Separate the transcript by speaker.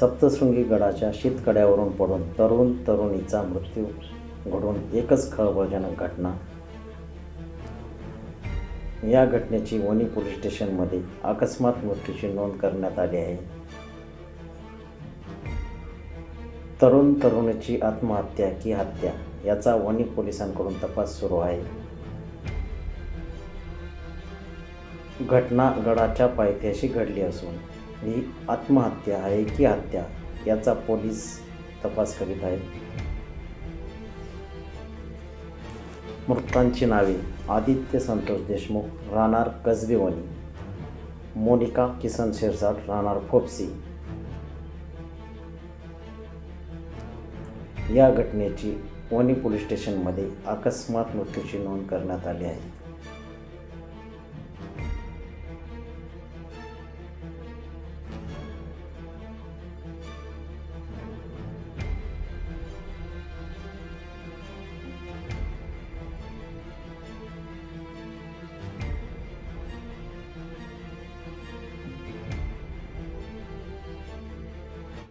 Speaker 1: सप्तशृंगी गडाच्या शीतकड्यावरून पडून तरुण तरुणीचा मृत्यू घडून एकच खळबळजनक घटना. या घटनेची वणी पोलीस स्टेशनमध्ये अकस्मात मृत्यूची नोंद करण्यात आली आहे. तरुण तरुणीची आत्महत्या की हत्या याचा वणी पोलिसांकडून तपास सुरू आहे. घटना गडाच्या पायथ्याशी घडली असून ही आत्महत्या आहे की हत्या याचा पोलीस तपास करीत आहेत. मृतांची नावे आदित्य संतोष देशमुख राहणार कसबेवणी मोनिका किसन शिरसाट राहणार फोपसी. या घटनेची वणी पोलीस स्टेशनमध्ये अकस्मात मृत्यूची नोंद करण्यात आली आहे.